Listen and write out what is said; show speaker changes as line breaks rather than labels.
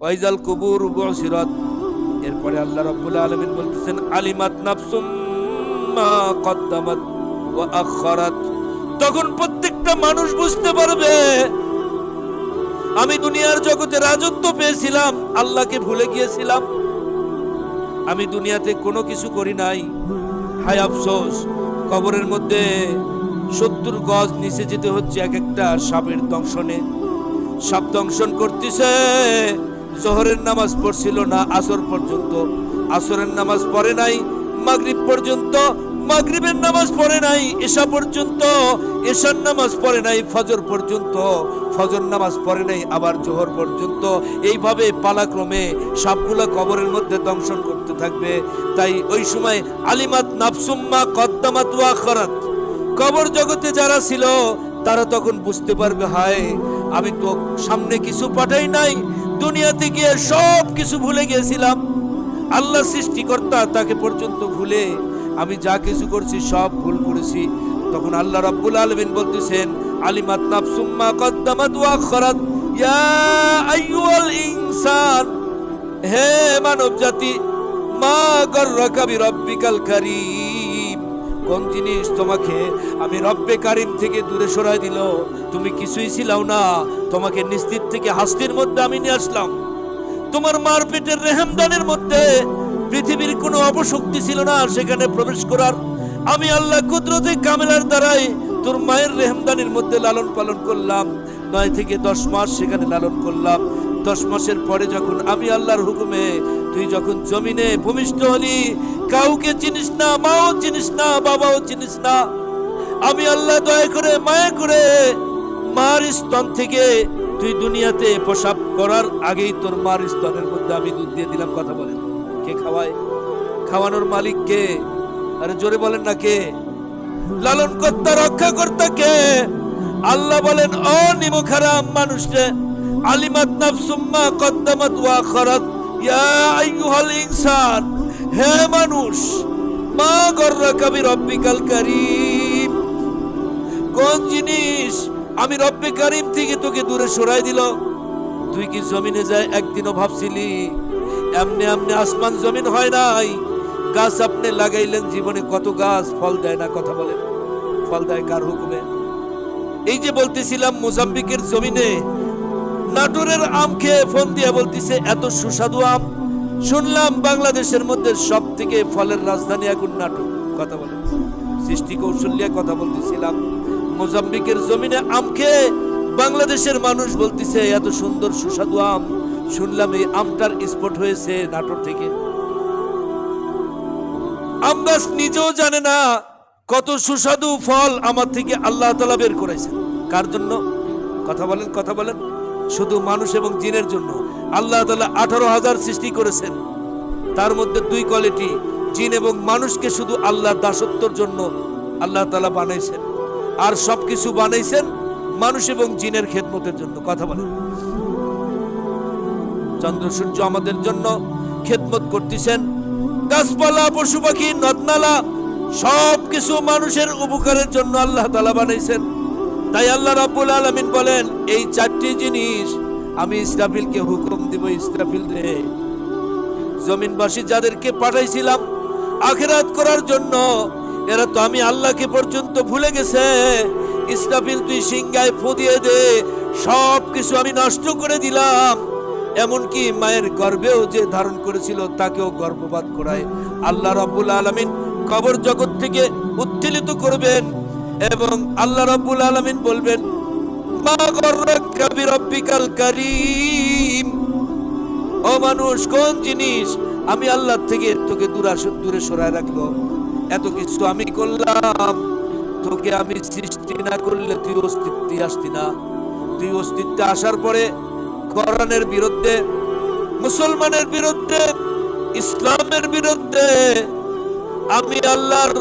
ওয়াইজাল কুবুর বুসিরাত। এরপরে আল্লাহ রাব্বুল আলামিন বলতেছেন, আলিমাত নাফসুম মা কদ্দামাত ওয়া তখন প্রত্যেকটা মানুষ বুঝতে পারবে, আমি দুনিয়ার জগতে রাজত্ব পেয়েছিলাম, আল্লাহকে ভুলে গিয়েছিলাম। আমি দুনিয়াতে কোনো কিছু করি নাই। হায় আফসোস, কবরের মধ্যে সত্তর গজ নিচে যেতে হচ্ছে এক একটা সাপের দংশনে। সাপ দংশন করতেছে জোহরের নামাজ পড়ছিল না আসর পর্যন্ত। আসরের নামাজ পড়ে নাই, মাগরিব পর্যন্ত, মাগরিবের নামাজ পড়ে নাই এশা পর্যন্ত এশার নামাজ পড়ে নাই, ফজর পর্যন্ত, ফজর নামাজ পড়ে নাই, আবার জোহর পর্যন্ত। এইভাবে পালাক্রমে সবগুলো কবরের মধ্যে দংশন করতে থাকবে। তাই ওই সময় আলিমাত নাফসুম্মা কদ্দামাত ওয়া খরাত কবর জগতে যারা ছিল, তারা তখন বুঝতে পারবে, হায়, আমি তো সামনে কিছু পাঠাই নাই দুনিয়াতে গিয়ে সব কিছু ভুলে গিয়েছিলাম। আল্লাহ সৃষ্টিকর্তা তাকে পর্যন্ত ভুলে আমি যা কিছু করছি সব ভুল করেছি। তখন আল্লাহ রাব্বুল আলামিন বলতেছেন, আলিমাত নাফসুম্মা কদ্দামাত ওয়া আখরাত ইয়া আইয়ুহাল ইনসান, হে মানব জাতি মা গর্রাকা বিরাব্বিকাল কারীম। কোন জিনিস তোমাকে আমি রব্বে কারিম থেকে দূরে সরাই দিল? তুমি কিছুই ছিলাও না। তোমাকে নিস্তির থেকে হাস্তির মধ্যে আমি নিয়ে আসলাম। তোমার মার পেটের রেহামদানের মধ্যে পৃথিবীর কোনো অপশক্তি ছিল না, সেখানে প্রবেশ করার। আমি আল্লাহ কুদরতে কামেলার দ্বারাই তোর মায়ের রেহমদানির মধ্যে লালন পালন করলাম। নয় থেকে দশ মাস সেখানে লালন করলাম। দশ মাসের পরে যখন আমি আল্লাহর হুকুমে, তুই যখন জমিনে ভূমিষ্ঠ হলি, কাউকে চিনিস না, মাও চিনিস না, বাবাও চিনিস না। আমি আল্লাহ দয়া করে, মায়া করে মার স্তন থেকে তুই দুনিয়াতে প্রসাব করার আগেই তোর মার স্তনের মধ্যে আমি দুধ দিয়ে দিলাম, কথা বলেন। কে খাওয়ায়? খাওয়ানোর মালিক কে? আরে জোরে বলেন না কে? লালন কর্তা রক্ষা কর্তা কে? আল্লাহ বলেন, ও নিমখারাম মানুষে আলিমাত নাফসুম্মা কদ্দামাত ওয়া খরাত, ইয়া আইয়ুহাল ইনসান, হে মানুষ, মা গর্রাকা বিরব্বিকাল কারীম। কোন জিনিস আমি রব্বে কারিম থেকে তোকে দূরে সরাই দিল? তুই কি জমিনে যায় একদিনও ভাবছিলি, এমনি এমনি আসমান জমিন হয় নাই, গাছ আপনি লাগাইলেন, জীবনে কত গাছ, ফল দেয় না কথা বলেন ফল দেয় কার হুকুমে? এই যে বলতেছিলাম মোজাম্বিকের জমিনে নাটোরের আম খেয়ে ফোন দিয়ে বলতিছে, এত সুস্বাদু আম। শুনলাম বাংলাদেশের মধ্যে সব থেকে ফলের রাজধানী এখন নাটোর। কথা বলে। সৃষ্টি কৌশল্যে কথা বলতেছিলাম। মোজাম্বিকের জমিনে আম খেয়ে বাংলাদেশের মানুষ বলতেছে, এত সুন্দর সুস্বাদু আম। শুনলাম এই আমটার স্পট হয়েছে নাটোর থেকে। আম গাছ নিজেও জানে না কত সুস্বাদু ফল আমার থেকে আল্লাহ তালা বের করেছেন। কার জন্য? কথা বলেন কথা বলেন। শুধু মানুষ এবং জিনের জন্য। আল্লাহ তালা আঠারো হাজার সৃষ্টি করেছেন। তার মধ্যে দুই কোয়ালিটি, জিন এবং মানুষকে শুধু আল্লাহ দাসত্বর জন্য আল্লাহ তালা বানাইছেন। আর সবকিছু বানাইছেন মানুষ এবং জিনের খেদমতের জন্য। কথা বলেন। চন্দ্র সূর্য আমাদের জন্য খেদমত করতেছেন। গাছপালা, পশু পাখি নদনালা সব কিছু মানুষের উপকারের জন্য আল্লাহ তালা বানাইছেন। তাই আল্লাহ রাব্বুল আলামিন বলেন, এই চারটি জিনিস আমি ইসরাফিলকে হুকুম দিব, ইসরাফিল রে। জমিনবাসী যাদেরকে পাঠাইছিলাম আখেরাত করার জন্য, এরা তো আমি আল্লাহকে পর্যন্ত ভুলে গেছে। ইসরাফিল তুই সিংগায় ফু দিয়ে দে সব কিছু আমি নষ্ট করে দিলাম। এমনকি মায়ের গর্ভেও যে ধারণ করেছিল, তাকেও গর্ভপাত করায়। আল্লাহ রাব্বুল আলামিন কবর জগৎ থেকে উত্তোলিত করবেন এবং আল্লাহ রাব্বুল আলামিন বলবেন, মা গর্রাকা বিরাব্বিকাল কারীম। ও মানুষ, কোন জিনিস আমি আল্লাহ থেকে তোকে দূরে দূরে সরায় রাখল এত কিছু আমি করলাম। তোকে আমি সৃষ্টি না করলে তুই অস্তিত্বে আসতি না। তুই অস্তিত্বে আসার পরে কোরআনের বিরুদ্ধে মুসলমানের বিরুদ্ধে ইসলামের বিরুদ্ধে আমি আল্লাহর